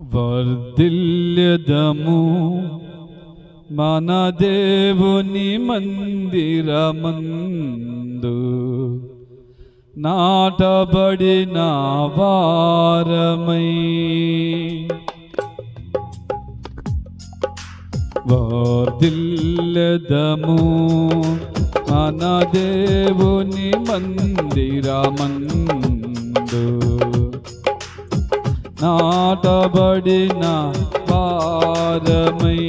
వర్దిల్యదము మన దేవుని మందిరమందు. నాటబడిన వారమై వర్దిల్యదము మన దేవుని మందిరమందు. నాటబడిన వారమై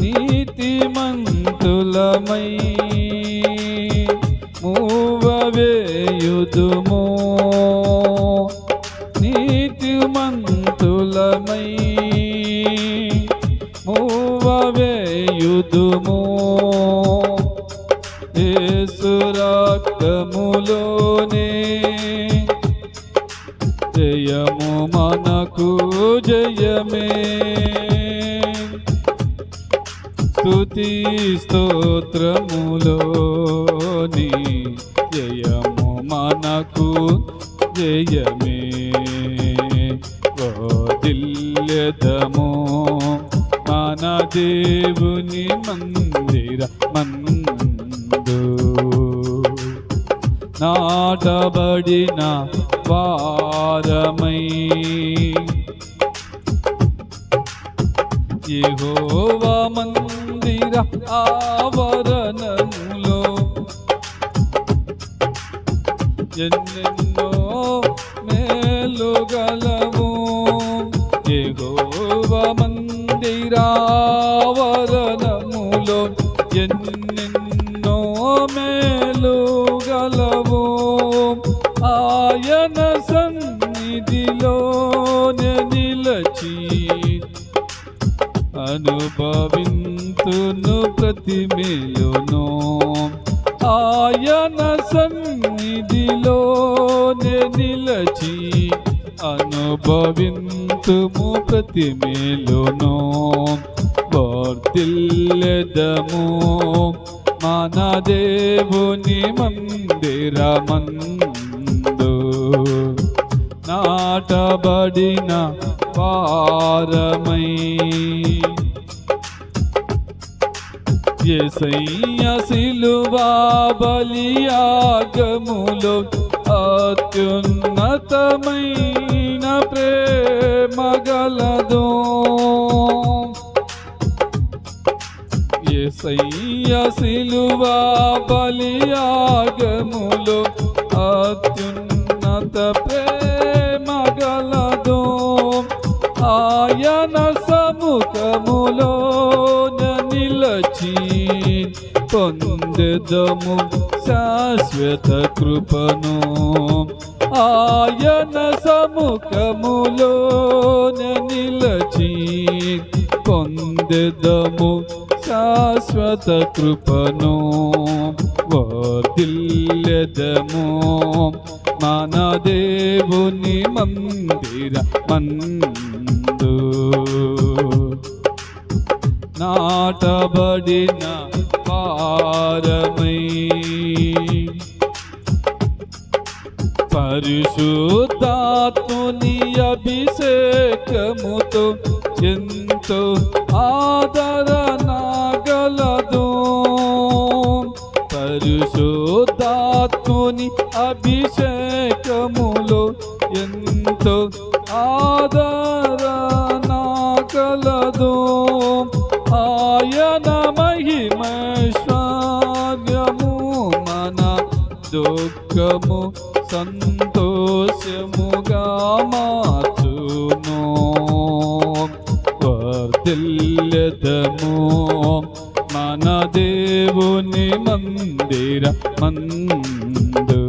నీతిమంతులమై మూవవేయుదుమో. నీతిమంతులమై మూవవేయుదుమో. జయము మనకు జయమే. స్తుతి స్తోత్రములోని జయము మనకు జయమే. దిల్యదము మన దేవుని మందిర మందు. నాటబడిన ద్వారమై. యెహోవ మందిర ఆవరణములో ఎన్నెన్నో మేలుగలవు యెహోవ మందిరావరణములో ఎన్నో ఆయన సన్నిధిలో నిలచి అనుభవింతును ప్రతి మేలును. ఆయన సన్నిధిలో నిలచి అనుభవింతుము ప్రతి మేలును. వర్తిల్లెదము మన దేవుని మందిరమందు నాటబడిన వారమై ఎసయ్య సిలువా బలియాగములో అత్యున్నతమైన ప్రేమ గలదో. ఎసయ్య సిలువా బలియాగములో అత్యున్నత ప్రే సముఖములో నిలచి పొందెదము శాశ్వత కృపను. ఆయన సముఖములో నిలచి పొందెదము శాశ్వత కృపను. వర్ధిల్లెదము మన దేవుని మందిర మందు నాటబడిన పారమై పరిశుద్ధాత్ముని అభిషేకముతో ఎంతో ఆదరణ గలదు పరిశుద్ధాత్ముని అభిషేకములో ఎంతో ఆదరణ దుఃఖము సంతోషముగా మార్చును. వర్ధిల్లెదము మన దేవుని మందిర మందు.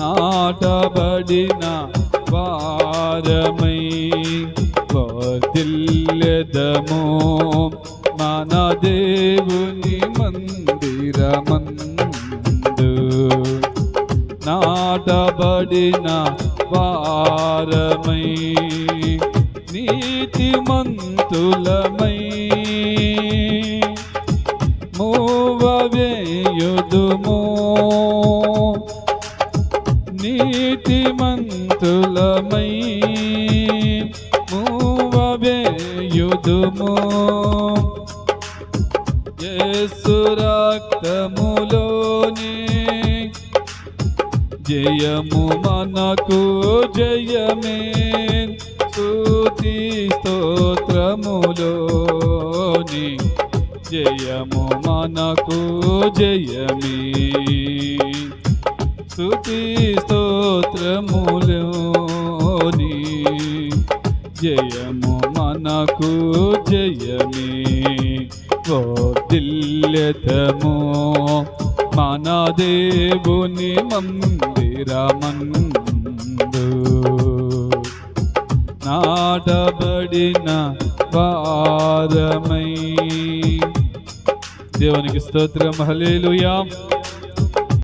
నాటబడిన వారమై వర్ధిల్లెదము మన దేవుని మందిర మందు. నాటబడిన వారమై నీతిమంతులమై మూవవేయుదుమో. నీతిమంతులమై మూవవేయుదుము. యేసు రక్తములోని జయము మనకు జయమే. స్తుతి స్తోత్రములోని జయము మనకు జయమే. స్తుతి స్తోత్రములోని జయము మనకు జయమే. ఓ దిల్యతము మన దేవుని మందిరమందు నాటబడిన వారమై దేవునికి స్తోత్రం. హలేలుయా